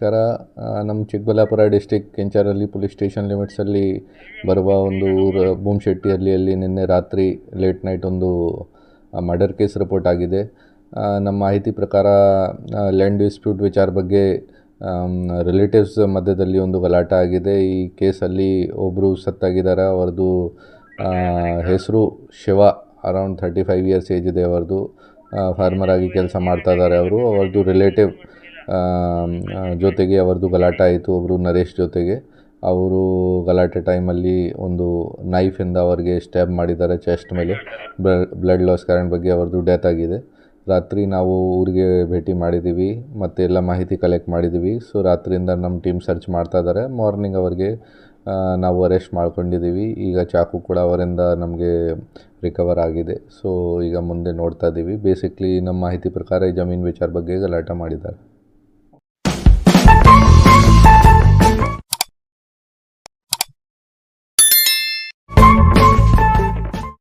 ನಮಸ್ಕಾರ. ನಮ್ಮ ಚಿಕ್ಕಬಳ್ಳಾಪುರ ಡಿಸ್ಟಿಕ್ ಕೆಂಚಾರಲ್ಲಿ ಪೊಲೀಸ್ ಸ್ಟೇಷನ್ ಲಿಮಿಟ್ಸಲ್ಲಿ ಬರುವ ಒಂದು ಊರು ಅಲ್ಲಿ ನಿನ್ನೆ ರಾತ್ರಿ ಲೇಟ್ ನೈಟ್ ಒಂದು ಮರ್ಡರ್ ಕೇಸ್ ರಿಪೋರ್ಟ್ ಆಗಿದೆ. ನಮ್ಮ ಮಾಹಿತಿ ಪ್ರಕಾರ ಲ್ಯಾಂಡ್ ಡಿಸ್ಪ್ಯೂಟ್ ವಿಚಾರ ಬಗ್ಗೆ ರಿಲೇಟಿವ್ಸ್ ಮಧ್ಯದಲ್ಲಿ ಒಂದು ಗಲಾಟೆ ಆಗಿದೆ. ಈ ಕೇಸಲ್ಲಿ ಒಬ್ಬರು ಸತ್ತಾಗಿದ್ದಾರೆ. ಅವ್ರದ್ದು ಹೆಸರು Shiva, around thirty five years age ಇದೆ ಅವ್ರದ್ದು ಫಾರ್ಮರ್ ಆಗಿ ಕೆಲಸ ಮಾಡ್ತಾ ಇದ್ದಾರೆ ಅವರು. ಅವ್ರದ್ದು ರಿಲೇಟಿವ್ ಜೊತೆಗೆ ಅವ್ರದ್ದು ಗಲಾಟೆ ಆಯಿತು ಒಬ್ಬರು ನರೇಶ್ ಜೊತೆಗೆ. ಅವರು ಗಲಾಟೆ ಟೈಮಲ್ಲಿ ಒಂದು ನೈಫಿಂದ ಅವ್ರಿಗೆ ಸ್ಟ್ಯಾಬ್ ಮಾಡಿದ್ದಾರೆ ಚೆಸ್ಟ್ ಮೇಲೆ. ಬ್ಲಡ್ ಲಾಸ್ ಕಾರಣ ಬಗ್ಗೆ ಅವ್ರದ್ದು ಡೆತ್ ಆಗಿದೆ. ರಾತ್ರಿ ನಾವು ಊರಿಗೆ ಭೇಟಿ ಮಾಡಿದ್ದೀವಿ, ಮತ್ತು ಎಲ್ಲ ಮಾಹಿತಿ ಕಲೆಕ್ಟ್ ಮಾಡಿದ್ದೀವಿ. ಸೊ ರಾತ್ರಿಯಿಂದ ನಮ್ಮ ಟೀಮ್ ಸರ್ಚ್ ಮಾಡ್ತಾ ಇದ್ದಾರೆ. ಮಾರ್ನಿಂಗ್ ಅವರಿಗೆ ನಾವು ಅರೆಸ್ಟ್ ಮಾಡ್ಕೊಂಡಿದ್ದೀವಿ. ಈಗ ಚಾಕು ಕೂಡ ಅವರಿಂದ ನಮಗೆ ರಿಕವರ್ ಆಗಿದೆ. ಸೊ ಈಗ ಮುಂದೆ ನೋಡ್ತಾ ಇದ್ದೀವಿ. ಬೇಸಿಕ್ಲಿ ನಮ್ಮ ಮಾಹಿತಿ ಪ್ರಕಾರ ಈ ಜಮೀನು ವಿಚಾರ ಬಗ್ಗೆ ಗಲಾಟೆ ಮಾಡಿದ್ದಾರೆ.